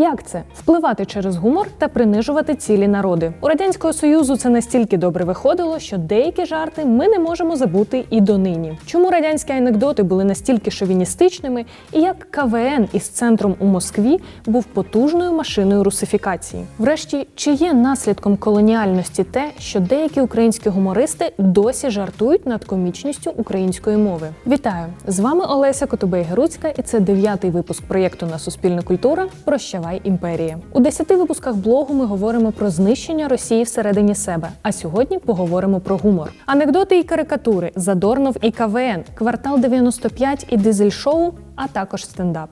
Як це впливати через гумор та принижувати цілі народи? У радянського союзу це настільки добре виходило, що деякі жарти ми не можемо забути і донині. Чому радянські анекдоти були настільки шовіністичними, і як КВН із центром у Москві був потужною машиною русифікації? Врешті, чи є наслідком колоніальності те, що деякі українські гумористи досі жартують над комічністю української мови? Вітаю! З вами Олеся Котубей Геруцька, і це дев'ятий випуск проєкту на Суспільна культура Прощавай імперія. У десяти випусках блогу ми говоримо про знищення Росії всередині себе. А сьогодні поговоримо про гумор. Анекдоти і карикатури, Задорнов і КВН, квартал 95 і дизель-шоу, а також стендап.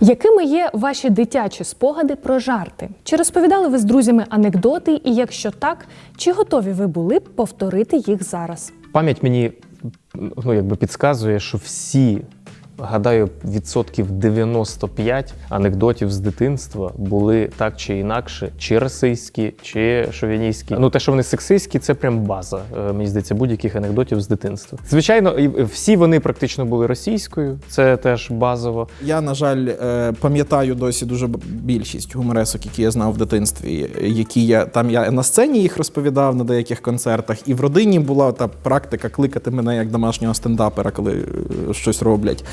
Якими є ваші дитячі спогади про жарти? Чи розповідали ви з друзями анекдоти? І якщо так, чи готові ви були б повторити їх зараз? Пам'ять мені ну, якби підказує, що всі, гадаю, відсотків 95 анекдотів з дитинства були так чи інакше, чи расистські, чи шовіністські. Ну, те, що вони сексистські, це прям база, е, мені здається, будь-яких анекдотів з дитинства. Звичайно, всі вони практично були російською, це теж базово. Я, на жаль, е, пам'ятаю досі дуже більшість гуморесок, які я знав в дитинстві, які я там я на сцені їх розповідав на деяких концертах, і в родині була та практика кликати мене як домашнього стендапера, коли е, щось роблять.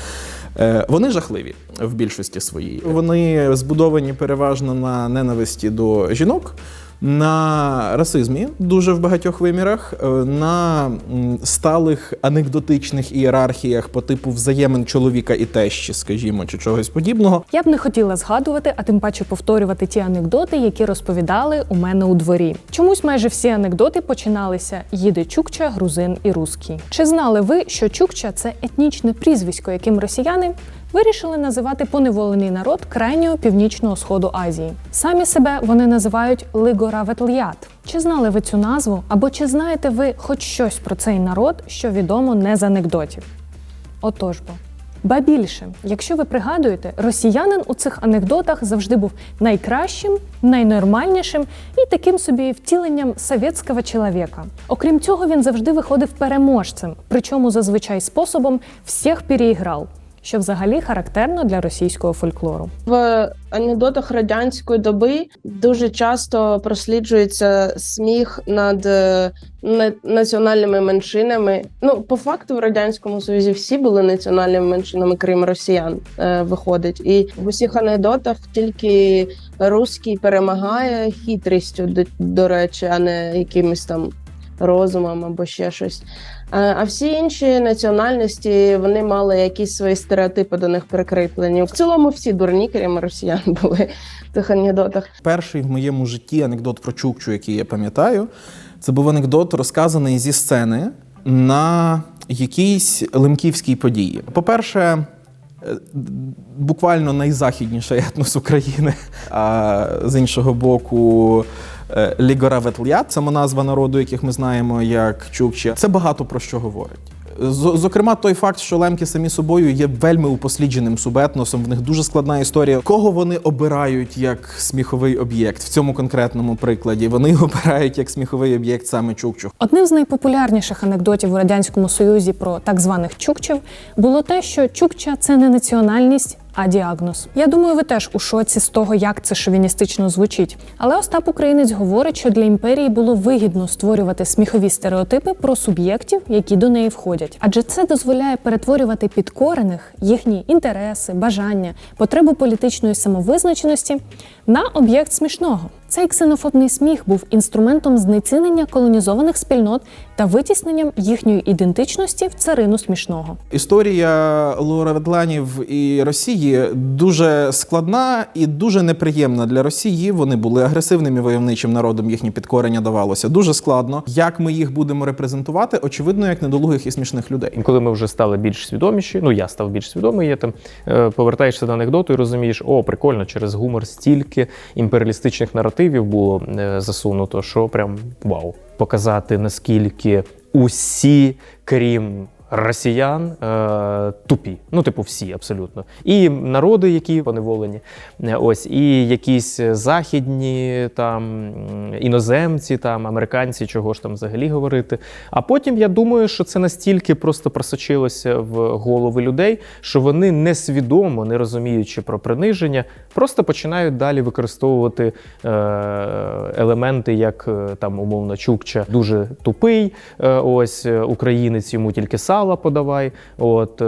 Е, Вони жахливі в більшості своїй. Вони збудовані переважно на ненависті до жінок. На расизмі дуже в багатьох вимірах, е, на сталих анекдотичних ієрархіях по типу взаємин чоловіка і тещі, скажімо, чи чогось подібного. Я б не хотіла згадувати, а тим паче повторювати ті анекдоти, які розповідали у мене у дворі. Чомусь майже всі анекдоти починалися їде Чукча, грузин і русський. Чи знали ви, що Чукча це етнічне прізвисько, яким росіяни вирішили називати поневолений народ крайнього північного сходу Азії? Самі себе вони називають Лигораветл'ят. Чи знали ви цю назву? Або чи знаєте ви хоч щось про цей народ, що відомо не з анекдотів? Отож бо. Ба більше, якщо ви пригадуєте, росіянин у цих анекдотах завжди був найкращим, найнормальнішим і таким собі втіленням совєтського чоловіка. Окрім цього, він завжди виходив переможцем, причому зазвичай способом всіх переіграв, що взагалі характерно для російського фольклору. В анекдотах радянської доби дуже часто просліджується сміх над е, національними меншинами. Ну, по факту, в радянському союзі всі були національними меншинами, крім росіян, е, виходить. І в усіх анекдотах тільки русський перемагає хитрістю, до, до речі, а не якимось там розумом або ще щось. Е, А всі інші національності вони мали якісь свої стереотипи до них прикріплені. В цілому всі дурні, крім росіян, були в тих анекдотах. Перший в моєму житті анекдот про Чукчу, який я пам'ятаю, це був анекдот, розказаний зі сцени на якійсь лемківській події. По-перше, е, буквально найзахідніший етнос України, а з іншого боку. Лігора Ветлят це моназва народу, яких ми знаємо як Чукчі. це багато про що говорить. Зокрема, той факт, що лемки самі собою є вельми упослідженим субетносом. В них дуже складна історія. Кого вони обирають як сміховий об'єкт в цьому конкретному прикладі? Вони обирають як сміховий об'єкт саме Чукчу. Одним з найпопулярніших анекдотів у радянському союзі про так званих чукчів було те, що чукча це не національність. А діагноз. Я думаю, ви теж у шоці з того, як це шовіністично звучить. Але Остап Українець говорить, що для імперії було вигідно створювати сміхові стереотипи про суб'єктів, які до неї входять. Адже це дозволяє перетворювати підкорених їхні інтереси, бажання, потребу політичної самовизначеності на об'єкт смішного. Цей ксенофобний сміх був інструментом знецінення колонізованих спільнот та витісненням їхньої ідентичності в царину смішного. Історія Лораветланів і Росії дуже складна і дуже неприємна для Росії. Вони були агресивним і войовничим народом. Їхнє підкорення давалося дуже складно. Як ми їх будемо репрезентувати? Очевидно, як недолугих і смішних людей. І коли ми вже стали більш свідоміші, ну я став більш свідомий, я там е, повертаєшся до анекдоту і розумієш, о, прикольно, через гумор стільки імперіалістичних наративів було е, засунуто, що прям вау. Показати наскільки усі, крім росіян е, тупі. Ну, типу, всі абсолютно. І народи, які поневолені, е, ось, і якісь західні там іноземці, там американці, чого ж там взагалі говорити. А потім я думаю, що це настільки просто просочилося в голови людей, що вони несвідомо, не розуміючи про приниження, просто починають далі використовувати е, елементи, як е, там умовно Чукча дуже тупий. е, ось е, українець йому тільки сала подавай. От е,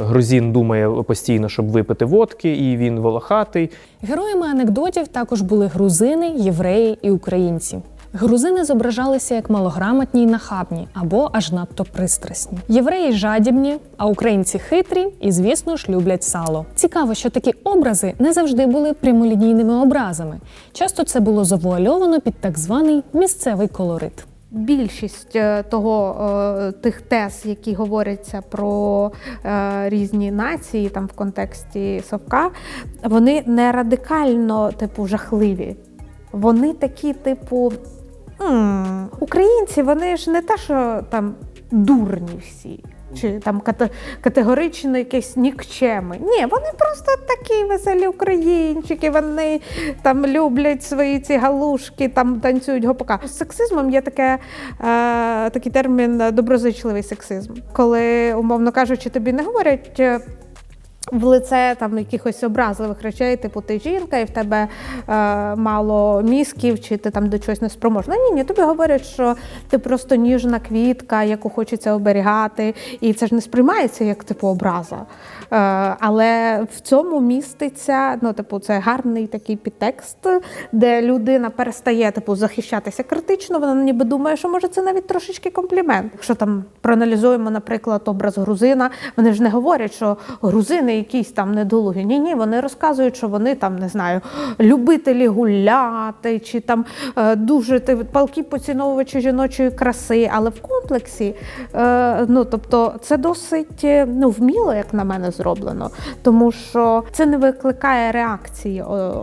грузин думає постійно, щоб випити водки, і він волохатий. Героями анекдотів також були грузини, євреї і українці. Грузини зображалися як малограмотні й нахабні або аж надто пристрасні. Євреї жадібні, а українці хитрі і, звісно ж, люблять сало. Цікаво, що такі образи не завжди були прямолінійними образами. Часто це було завуальовано під так званий місцевий колорит. Більшість е, того е, тих тез, які говоряться про е, різні нації, там в контексті совка, вони не радикально, типу, жахливі. Вони такі, типу, «М, українці, вони ж не те, що там дурні всі. Чи там кате- категорично якісь нікчеми. Ні, вони просто такі веселі українчики, вони там люблять свої ці галушки, там танцюють гопака. З сексизмом є таке, е, такий термін е, доброзичливий сексизм, коли, умовно кажучи, тобі не говорять. В лице там якихось образливих речей, типу ти жінка, і в тебе е, мало мізків, чи ти там до чогось не спроможна. Ні, ні, тобі говорять, що ти просто ніжна квітка, яку хочеться оберігати, і це ж не сприймається як типу образа. Е, але в цьому міститься, ну, типу, це гарний такий підтекст, де людина перестає типу, захищатися критично, вона ніби думає, що може це навіть трошечки комплімент. Якщо там проаналізуємо, наприклад, образ грузина, вони ж не говорять, що грузини якісь там недолугі. Ні, ні, вони розказують, що вони там не знаю, любителі гуляти, чи там е, дуже палкі поціновувачі жіночої краси, але в комплексі, е, ну тобто, це досить ну, вміло, як на мене, зроблено, тому що це не викликає реакції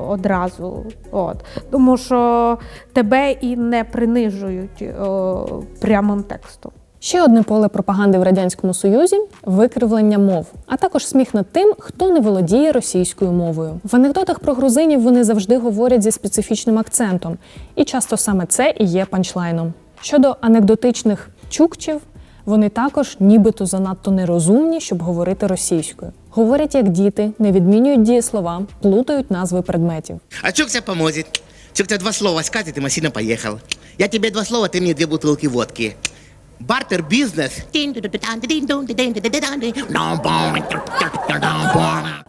одразу. От тому що тебе і не принижують о, прямим текстом. Ще одне поле пропаганди в радянському союзі викривлення мов, а також сміх над тим, хто не володіє російською мовою. В анекдотах про грузинів вони завжди говорять зі специфічним акцентом, і часто саме це і є панчлайном. Щодо анекдотичних чукчів, вони також нібито занадто нерозумні, щоб говорити російською. Говорять як діти, не відмінюють дієслова, плутають назви предметів. А Чукча поможет. це два слова скажет, Ти машина поїхала. Я тебе два слова, ти мені дві бутылки водки. Бартер бизнес.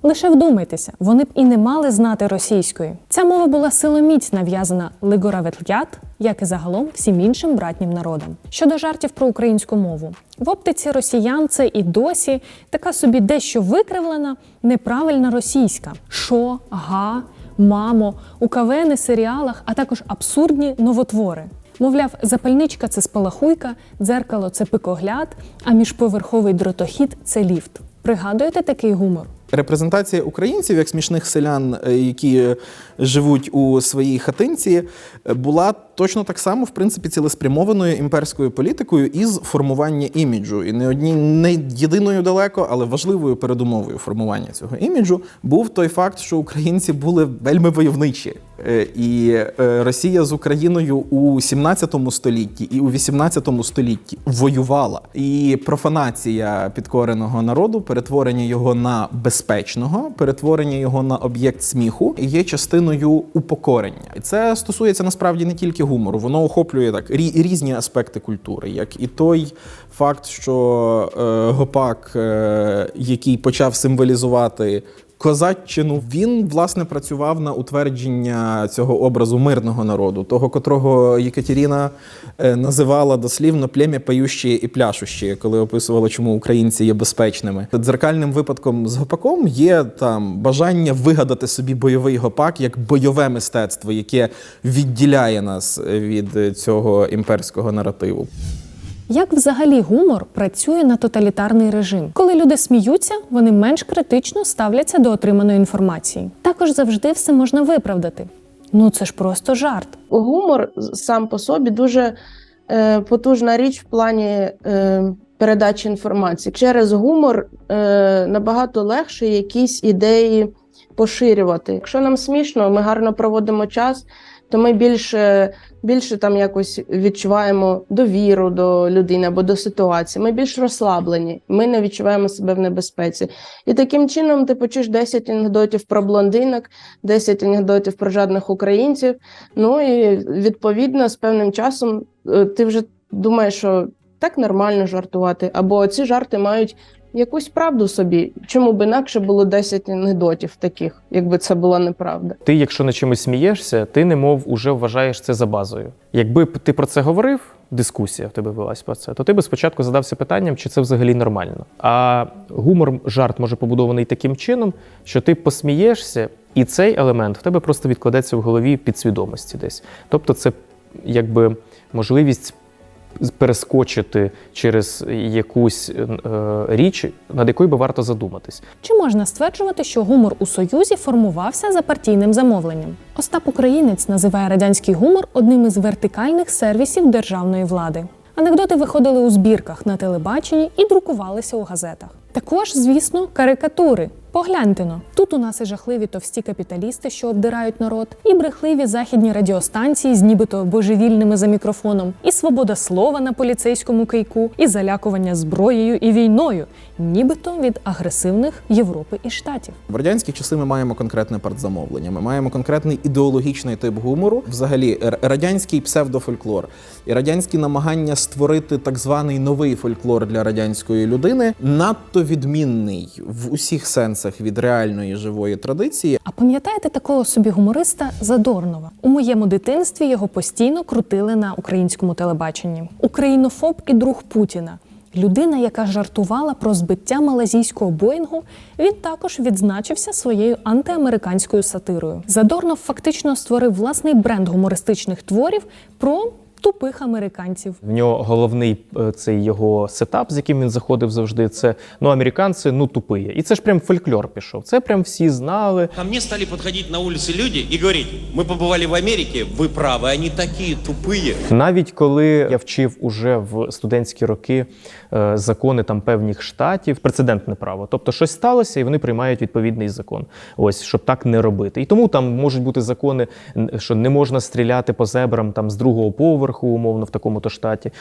Лише вдумайтеся, вони б і не мали знати російської. Ця мова була силоміць нав'язана Лигораветлят, як і загалом всім іншим братнім народам. Щодо жартів про українську мову, в оптиці росіян це і досі така собі дещо викривлена, неправильна російська: шо, га, мамо, у КВН і серіалах, а також абсурдні новотвори. Мовляв, запальничка це спалахуйка, дзеркало це пикогляд, а міжповерховий дротохід це ліфт. Пригадуєте такий гумор? Репрезентація українців як смішних селян, е, які е, живуть у своїй хатинці, е, була точно так само, в принципі, цілеспрямованою імперською політикою із формування іміджу. І не одні не єдиною далеко, але важливою передумовою формування цього іміджу був той факт, що українці були вельми войовничі. Е, І е, Росія з Україною у 17 столітті і у 18 столітті воювала. І профанація підкореного народу, перетворення його на безпечного, перетворення його на об'єкт сміху є частиною упокорення. І це стосується насправді не тільки гумору, воно охоплює так різні аспекти культури, як і той факт, що е, гопак, е, який почав символізувати Козаччину він власне працював на утвердження цього образу мирного народу, того котрого Єкатеріна е, називала дослівно плем'я пающі і пляшущі, коли описувала, чому українці є безпечними. Дзеркальним випадком з гопаком є там бажання вигадати собі бойовий гопак як бойове мистецтво, яке відділяє нас від цього імперського наративу. Як взагалі гумор працює на тоталітарний режим? Коли люди сміються, вони менш критично ставляться до отриманої інформації. Також завжди все можна виправдати. Ну це ж просто жарт. Гумор сам по собі дуже е, потужна річ в плані е, передачі інформації. Через гумор е, набагато легше якісь ідеї поширювати. Якщо нам смішно, ми гарно проводимо час, то ми більше, більше там якось відчуваємо довіру до людини або до ситуації. Ми більш розслаблені, ми не відчуваємо себе в небезпеці. І таким чином ти почуєш 10 анекдотів про блондинок, 10 анекдотів про жадних українців. Ну і відповідно з певним часом е, ти вже думаєш, що так нормально жартувати, або ці жарти мають якусь правду собі. Чому б інакше було 10 анекдотів таких, якби це була неправда. Ти, якщо на чимось смієшся, ти немов уже вважаєш це за базою. Якби ти про це говорив, дискусія в тебе велась про це, то ти би спочатку задався питанням, чи це взагалі нормально. А гумор, жарт може побудований таким чином, що ти посмієшся, і цей елемент в тебе просто відкладеться в голові підсвідомості десь. Тобто, це якби можливість перескочити через якусь е, річ, над якою би варто задуматись. Чи можна стверджувати, що гумор у Союзі формувався за партійним замовленням? Остап Українець називає радянський гумор одним із вертикальних сервісів державної влади. Анекдоти виходили у збірках на телебаченні і друкувалися у газетах. Також, звісно, карикатури. Погляньте но. Тут у нас і жахливі товсті капіталісти, що обдирають народ, і брехливі західні радіостанції з нібито божевільними за мікрофоном, і свобода слова на поліцейському кийку, і залякування зброєю і війною, нібито від агресивних Європи і штатів. В радянські часи ми маємо конкретне партзамовлення. Ми маємо конкретний ідеологічний тип гумору. Взагалі, радянський псевдофольклор і радянські намагання створити так званий новий фольклор для радянської людини надто відмінний в усіх сенсах від реальної живої традиції. А пам'ятаєте такого собі гумориста Задорнова? У моєму дитинстві його постійно крутили на українському телебаченні. Українофоб і друг Путіна. Людина, яка жартувала про збиття малазійського боїнгу, він також відзначився своєю антиамериканською сатирою. Задорнов фактично створив власний бренд гумористичних творів про тупих американців. В нього головний е, цей його сетап, з яким він заходив завжди. Це ну американці, ну тупиє. І це ж прям фольклор пішов. Це прям всі знали. Ко мне стали подходить на улице люди и говорить, мы побывали в Америке, вы правы, они такие тупые. Навіть коли я вчив уже в студентські роки е, закони там певних штатів, прецедентне право. Тобто щось сталося, і вони приймають відповідний закон. Ось щоб так не робити. І тому там можуть бути закони, н- що не можна стріляти по зебрам там з другого поверху, умовно, в такому-то штаті.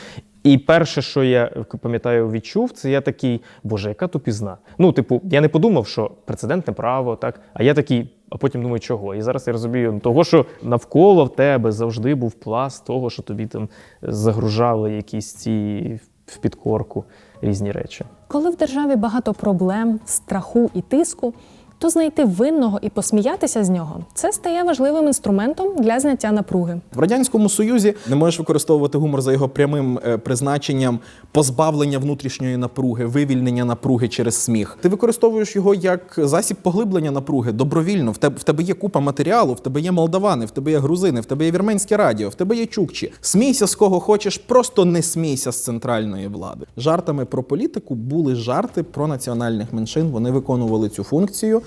І перше, що я пам'ятаю, відчув, це я такий, боже, яка тупізна. Ну, типу, я не подумав, що прецедентне право, так, а я такий. А потім думаю, чого? І зараз я розумію, того, що навколо в тебе завжди був пласт того, що тобі там загружали якісь ці в підкорку різні речі. Коли в державі багато проблем, страху і тиску, то знайти винного і посміятися з нього це стає важливим інструментом для зняття напруги. В радянському союзі не можеш використовувати гумор за його прямим е, призначенням позбавлення внутрішньої напруги, вивільнення напруги через сміх. Ти використовуєш його як засіб поглиблення напруги добровільно. В тебе в тебе є купа матеріалу, в тебе є молдавани, в тебе є грузини, в тебе є вірменське радіо, в тебе є чукчі. Смійся з кого хочеш, просто не смійся з центральної влади. Жартами про політику були жарти про національних меншин. Вони виконували цю функцію.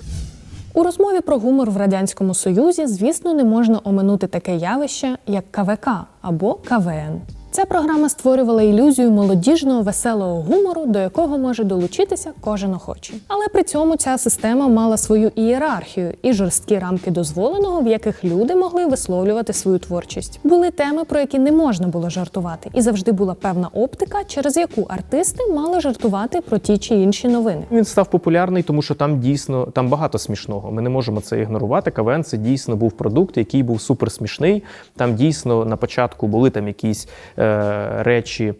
У розмові про гумор в радянському союзі, звісно, не можна оминути таке явище, як КВК або КВН. Ця програма створювала ілюзію молодіжного веселого гумору, до якого може долучитися кожен охочий. Але при цьому ця система мала свою ієрархію і жорсткі рамки дозволеного, в яких люди могли висловлювати свою творчість. Були теми, про які не можна було жартувати, і завжди була певна оптика, через яку артисти мали жартувати про ті чи інші новини. Він став популярний, тому що там дійсно там багато смішного. Ми не можемо це ігнорувати. КВН це дійсно був продукт, який був суперсмішний. Там дійсно на початку були там якісь е, речі,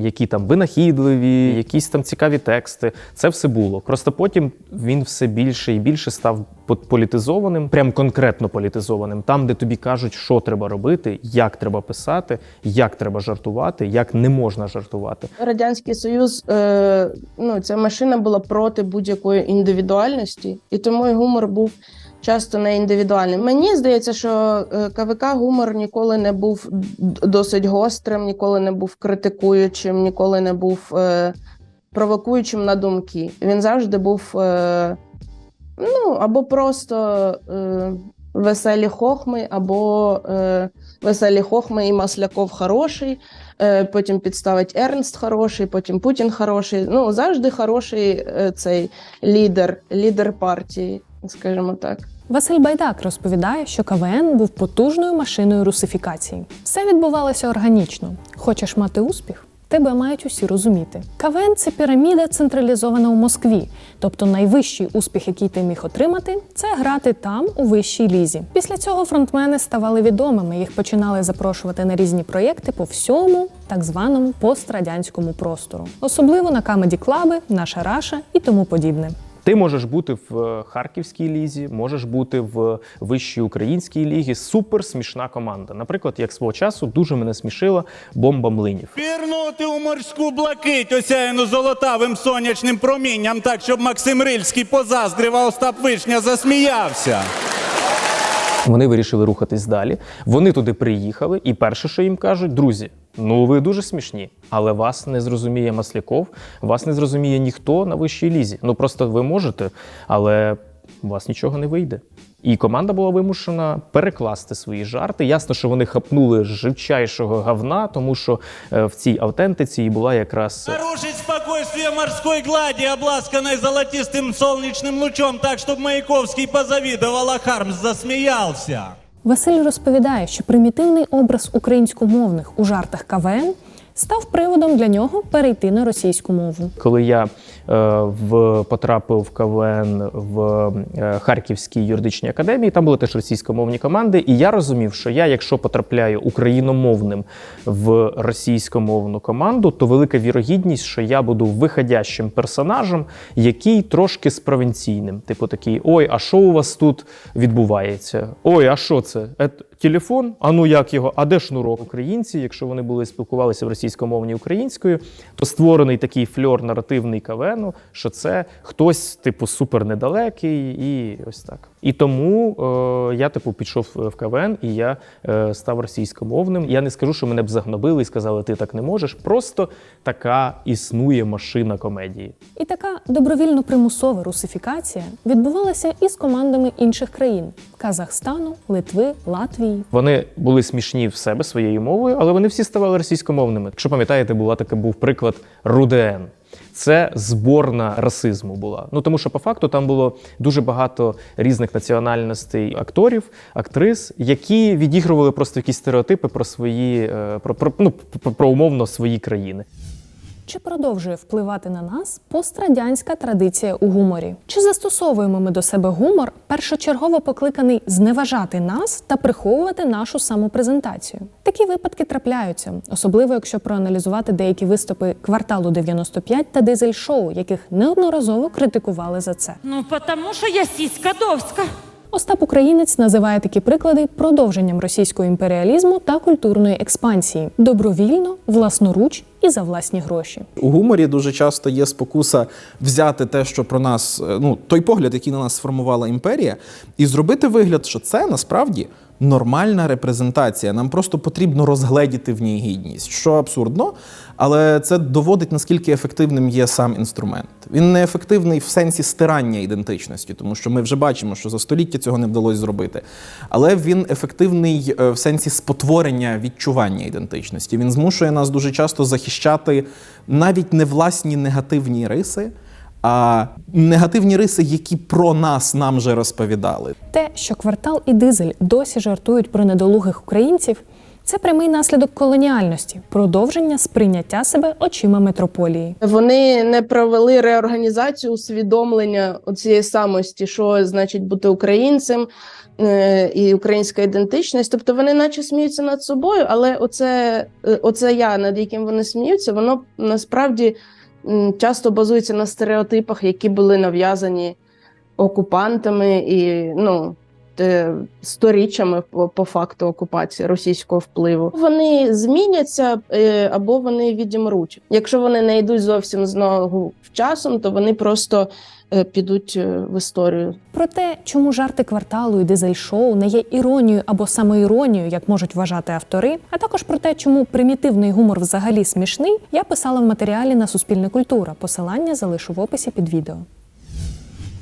які там винахідливі, якісь там цікаві тексти. Це все було. Просто потім він все більше і більше став по- політизованим, прям конкретно політизованим. Там, де тобі кажуть, що треба робити, як треба писати, як треба жартувати, як не можна жартувати. Радянський Союз, е, ну ця машина була проти будь-якої індивідуальності, і тому і гумор був часто не індивідуальним. Мені здається, що е, КВК гумор ніколи не був досить гострим, ніколи не був критикуючим, ніколи не був е, провокуючим на думки. Він завжди був е, ну або просто е, веселі хохми, або е, веселі хохми і Масляков хороший. е, потім підставить Ернст хороший, потім Путін хороший. Ну завжди хороший е, цей лідер, лідер партії, скажімо так. Василь Байдак розповідає, що КВН був потужною машиною русифікації. Все відбувалося органічно. Хочеш мати успіх? Тебе мають усі розуміти. КВН це піраміда централізована у Москві, тобто найвищий успіх, який ти міг отримати, це грати там у вищій лізі. Після цього фронтмени ставали відомими. Їх починали запрошувати на різні проєкти по всьому так званому пострадянському простору, особливо на камеді клаби, наша раша і тому подібне. Ти можеш бути в е, Харківській лізі, можеш бути в вищій українській лігі. Супер смішна команда. Наприклад, як свого часу дуже мене смішила бомба млинів. Пірнути у морську блакить, осяяну золотавим сонячним промінням, так, щоб Максим Рильський позаздрив, а Остап Вишня засміявся. Вони вирішили рухатись далі. Вони туди приїхали, і перше, що їм кажуть, друзі, ну ви дуже смішні, але вас не зрозуміє Масляков, вас не зрозуміє ніхто на вищій лізі. Ну просто ви можете, але у вас нічого не вийде. І команда була вимушена перекласти свої жарти. Ясно, що вони хапнули живчайшого говна, тому що е, в цій автентиці і була якраз е, Нарушить спокойствие морской глади, обласканной золотистым солнечным лучом, так, чтобы Маяковский позавидовал, а Хармс засмеялся. Василь розповідає, що примітивний образ українськомовних у жартах КВН став приводом для нього перейти на російську мову. Коли я е, в, потрапив в КВН в е, Харківській юридичній академії, там були теж російськомовні команди, і я розумів, що я, якщо потрапляю україномовним в російськомовну команду, то велика вірогідність, що я буду виходящим персонажем, який трошки з провінційним. Типу такий: ой, а що у вас тут відбувається? Ой, а що це? Телефон? А ну як його? А де шнурок? Українці, якщо вони були спілкувалися в російськомовній українською, то створений такий фльор наративний КВНу, що це хтось, типу, супер недалекий, і ось так. І тому е, я, типу, пішов в КВН і я е, став російськомовним. Я не скажу, що мене б загнобили і сказали, ти так не можеш. Просто така існує машина комедії. І така добровільно-примусова русифікація відбувалася і з командами інших країн Казахстану, Литви, Латвії. Вони були смішні в себе своєю мовою, але вони всі ставали російськомовними. Якщо пам'ятаєте, була така був приклад РУДН. Це зборна расизму була. Ну тому що по факту там було дуже багато різних національностей акторів, актрис, які відігрували просто якісь стереотипи про свої е, про, про, ну, про, про умовно свої країни. Чи продовжує впливати на нас пострадянська традиція у гуморі? Чи застосовуємо ми до себе гумор, першочергово покликаний зневажати нас та приховувати нашу самопрезентацію? Такі випадки трапляються, особливо якщо проаналізувати деякі виступи кварталу 95 та дизель шоу, яких неодноразово критикували за це. Ну, потому что я сиська Довска. Остап Українець називає такі приклади продовженням російського імперіалізму та культурної експансії добровільно, власноруч і за власні гроші. У гуморі дуже часто є спокуса взяти те, що про нас, е, ну той погляд, який на нас сформувала імперія, і зробити вигляд, що це насправді нормальна репрезентація. Нам просто потрібно розгледіти в ній гідність, що абсурдно, але це доводить наскільки ефективним є сам інструмент. Він не ефективний в сенсі стирання ідентичності, тому що ми вже бачимо, що за століття цього не вдалося зробити. Але він ефективний е, в сенсі спотворення відчування ідентичності. Він змушує нас дуже часто захищати навіть не власні негативні риси. А негативні риси, які про нас нам вже розповідали. Те, що квартал і дизель досі жартують про недолугих українців, це прямий наслідок колоніальності, продовження сприйняття себе очима метрополії. Вони не провели реорганізацію усвідомлення цієї самості, що значить бути українцем е, і українська ідентичність. Тобто вони, наче сміються над собою, але оце, е, оце я, над яким вони сміються, воно насправді часто базується на стереотипах, які були нав'язані окупантами і ну. Сторіччями по, по факту окупації російського впливу вони зміняться е, або вони відімруть. Якщо вони не йдуть зовсім знову в часом, то вони просто підуть е, в історію. Про те, чому жарти кварталу і дизель-шоу не є іронією або самоіронією, як можуть вважати автори, а також про те, чому примітивний гумор взагалі смішний, я писала в матеріалі на Суспільне культура. Посилання залишу в описі під відео.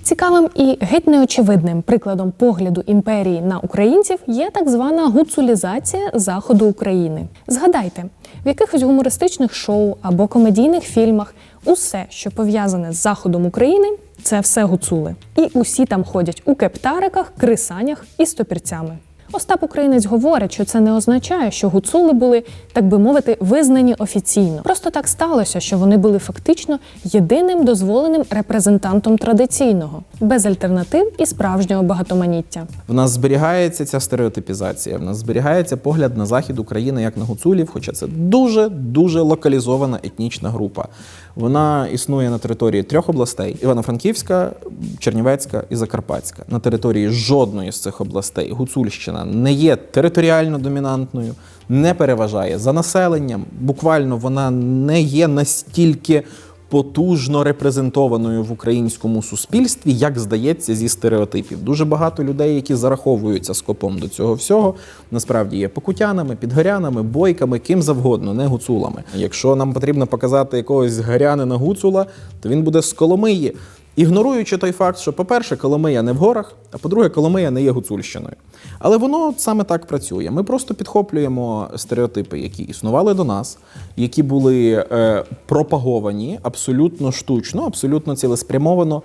Цікавим і геть неочевидним прикладом погляду імперії на українців є так звана гуцулізація заходу України. Згадайте, В якихось гумористичних шоу або комедійних фільмах усе, що пов'язане з заходом України, це все гуцули. І усі там ходять у кептариках, крисанях і стопірцями. Остап Українець говорить, що це не означає, що гуцули були, так би мовити, визнані офіційно. Просто так сталося, що вони були фактично єдиним дозволеним репрезентантом традиційного, без альтернатив і справжнього багатоманіття. В нас зберігається ця стереотипізація, в нас зберігається погляд на захід України як на гуцулів, хоча це дуже дуже локалізована етнічна група. Вона існує на території трьох областей: Івано-Франківська, Чернівецька і Закарпатська. На території жодної з цих областей Гуцульщина не є територіально домінантною, не переважає за населенням. Буквально вона не є настільки потужно репрезентованою в українському суспільстві, як здається, зі стереотипів. Дуже багато людей, які зараховуються скопом до цього всього, насправді є покутянами, підгорянами, бойками, ким завгодно, не гуцулами. Якщо нам потрібно показати якогось гарянина гуцула, то він буде з Коломиї. Ігноруючи той факт, що, по-перше, Коломия не в горах, а по-друге, Коломия не є гуцульщиною. Але воно саме так працює. Ми просто підхоплюємо стереотипи, які існували до нас, які були е, пропаговані абсолютно штучно, абсолютно цілеспрямовано.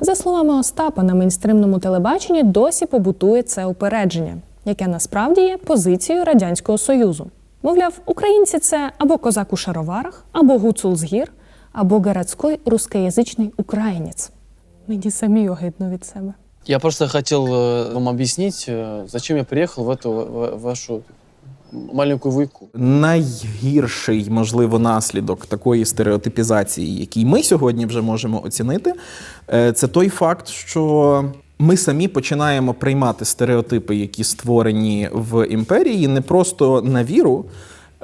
За словами Остапа, на мейнстримному телебаченні досі побутує це упередження, яке насправді є позицією радянського союзу. Мовляв, українці це або козак у шароварах, або гуцул з гір, або городський рускоязичний українець. Мені самі огидно від себе. Я просто хотел э, вам объяснить, э, зачем я приехал в эту в- вашу маленькую вуйку. Найгірший, можливо, наслідок такої стереотипізації, який ми сьогодні вже можемо оцінити, е, це той факт, що ми самі починаємо приймати стереотипи, які створені в імперії, не просто на віру.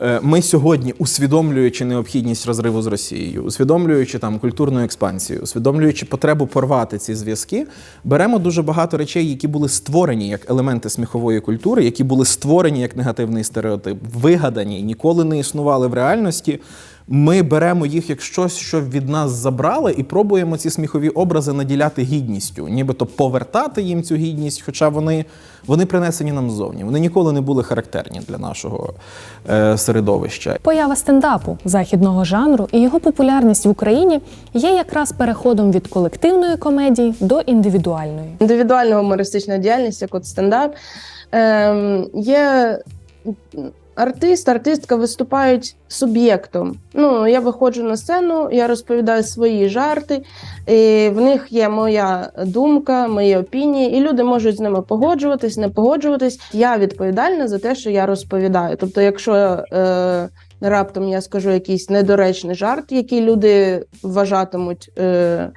Е, Ми сьогодні, усвідомлюючи необхідність розриву з Росією, усвідомлюючи там культурну експансію, усвідомлюючи потребу порвати ці зв'язки, беремо дуже багато речей, які були створені як елементи сміхової культури, які були створені як негативний стереотип, вигадані, ніколи не існували в реальності. Ми беремо їх як щось, що від нас забрали, і пробуємо ці сміхові образи наділяти гідністю, нібито повертати їм цю гідність, хоча вони, вони принесені нам ззовні. Вони ніколи не були характерні для нашого е, середовища. Поява стендапу західного жанру і його популярність в Україні є якраз переходом від колективної комедії до індивідуальної. індивідуальна гумористична діяльність, як от стендап. Ем, є артист, артистка виступають суб'єктом. Ну, я виходжу на сцену, я розповідаю свої жарти, і в них є моя думка, мої опінії, і люди можуть з ними погоджуватись, не погоджуватись. Я відповідальна за те, що я розповідаю. Тобто, якщо е, раптом я скажу якийсь недоречний жарт, який люди вважатимуть. Е,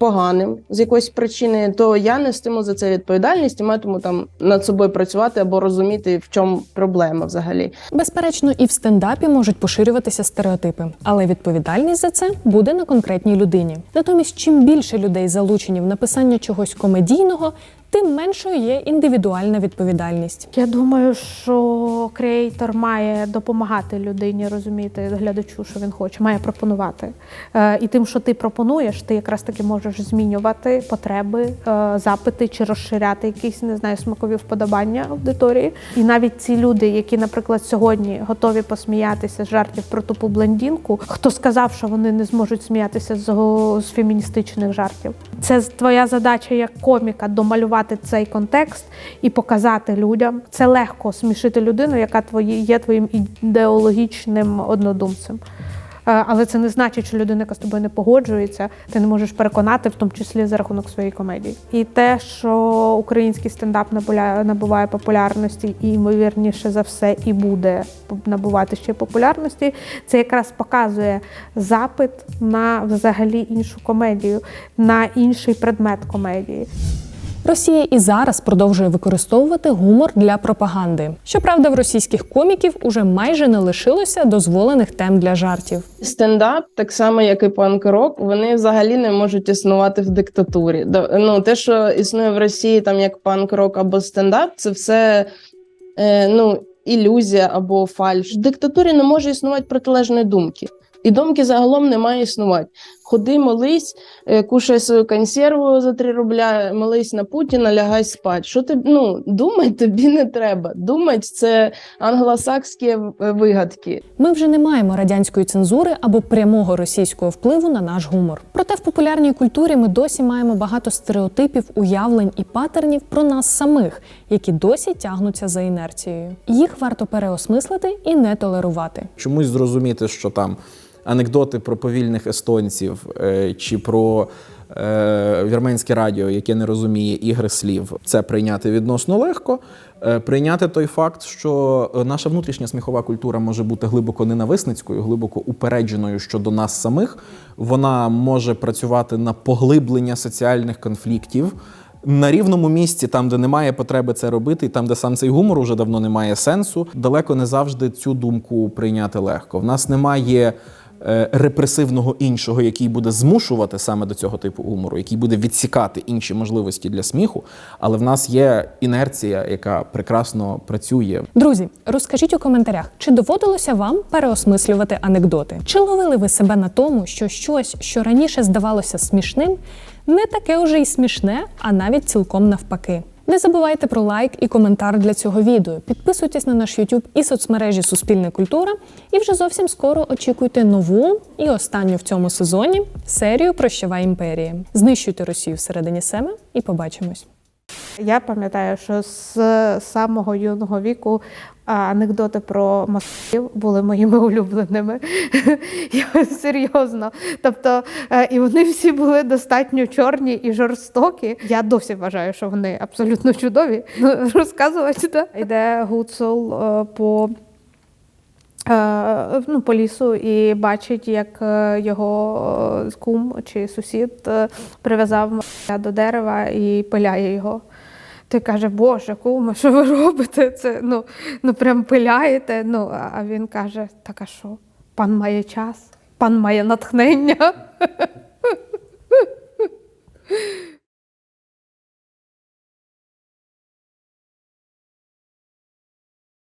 поганим з якоїсь причини, то я нестиму за це відповідальність і матиму там над собою працювати або розуміти, в чому проблема взагалі. Безперечно, і в стендапі можуть поширюватися стереотипи, але відповідальність за це буде на конкретній людині. Натомість, чим більше людей залучені в написання чогось комедійного, тим меншою є індивідуальна відповідальність. Я думаю, що креатор має допомагати людині розуміти глядачу, що він хоче, має пропонувати. Е, І тим, що ти пропонуєш, ти якраз таки можеш змінювати потреби, е, запити чи розширяти якісь не знаю смакові вподобання аудиторії. І навіть ці люди, які, наприклад, сьогодні готові посміятися з жартів про тупу блондинку, хто сказав, що вони не зможуть сміятися з, з феміністичних жартів. Це твоя задача як коміка домалювати цей контекст і показати людям. Це легко смішити людину, яка твої є твоїм ідеологічним однодумцем. Е, Але це не значить, що людина, яка з тобою не погоджується, ти не можеш переконати, в тому числі за рахунок своєї комедії. І те, що український стендап набуває популярності, і ймовірніше за все, і буде набувати ще популярності, це якраз показує запит на взагалі іншу комедію, на інший предмет комедії. Росія і зараз продовжує використовувати гумор для пропаганди. Щоправда, в російських коміків уже майже не лишилося дозволених тем для жартів. Стендап, так само як і панк-рок, вони взагалі не можуть існувати в диктатурі. Ну, те, що існує в Росії, там як панк-рок або стендап, це все е, ну, ілюзія або фальш. В диктатурі не може існувати протилежної думки. І думки загалом не має існувати. Ходи, молись, е, кушай свою консерву за 3 рубля, молись на Путіна, лягай спать. Що ти ну думать тобі не треба. Думать це англосакські е, вигадки. Ми вже не маємо радянської цензури або прямого російського впливу на наш гумор. Проте в популярній культурі ми досі маємо багато стереотипів, уявлень і патернів про нас самих, які досі тягнуться за інерцією. Їх варто переосмислити і не толерувати. чомусь зрозуміти, що там анекдоти про повільних естонців е, чи про е, вірменське радіо, яке не розуміє ігри слів, це прийняти відносно легко. Е, прийняти той факт, що наша внутрішня сміхова культура може бути глибоко ненависницькою, глибоко упередженою щодо нас самих. Вона може працювати на поглиблення соціальних конфліктів. На рівному місці, там, де немає потреби це робити, і там, де сам цей гумор уже давно не має сенсу, далеко не завжди цю думку прийняти легко. В нас немає репресивного іншого, який буде змушувати саме до цього типу гумору, який буде відсікати інші можливості для сміху. Але в нас є інерція, яка прекрасно працює. Друзі, розкажіть у коментарях, чи доводилося вам переосмислювати анекдоти? Чи ловили ви себе на тому, що щось, що раніше здавалося смішним, не таке уже й смішне, а навіть цілком навпаки? Не забувайте про лайк і коментар для цього відео. Підписуйтесь на наш YouTube і соцмережі Суспільне культура. І вже зовсім скоро очікуйте нову і останню в цьому сезоні серію Прощава імперії. Знищуйте Росію всередині себе і побачимось. Я пам'ятаю, що з самого юного віку анекдоти про москалів були моїми улюбленими. Я серйозно. Тобто, е, і вони всі були достатньо чорні і жорстокі. Я досі вважаю, що вони абсолютно чудові. Ну, розказувати, так? Йде гуцул е, по. Е, ну, по лісу і бачить, як його кум чи сусід прив'язав до дерева і пиляє його. Той каже, Боже, кума, що ви робите? Це ну, ну прям пиляєте. Ну, а він каже: так а що? Пан має час, пан має натхнення.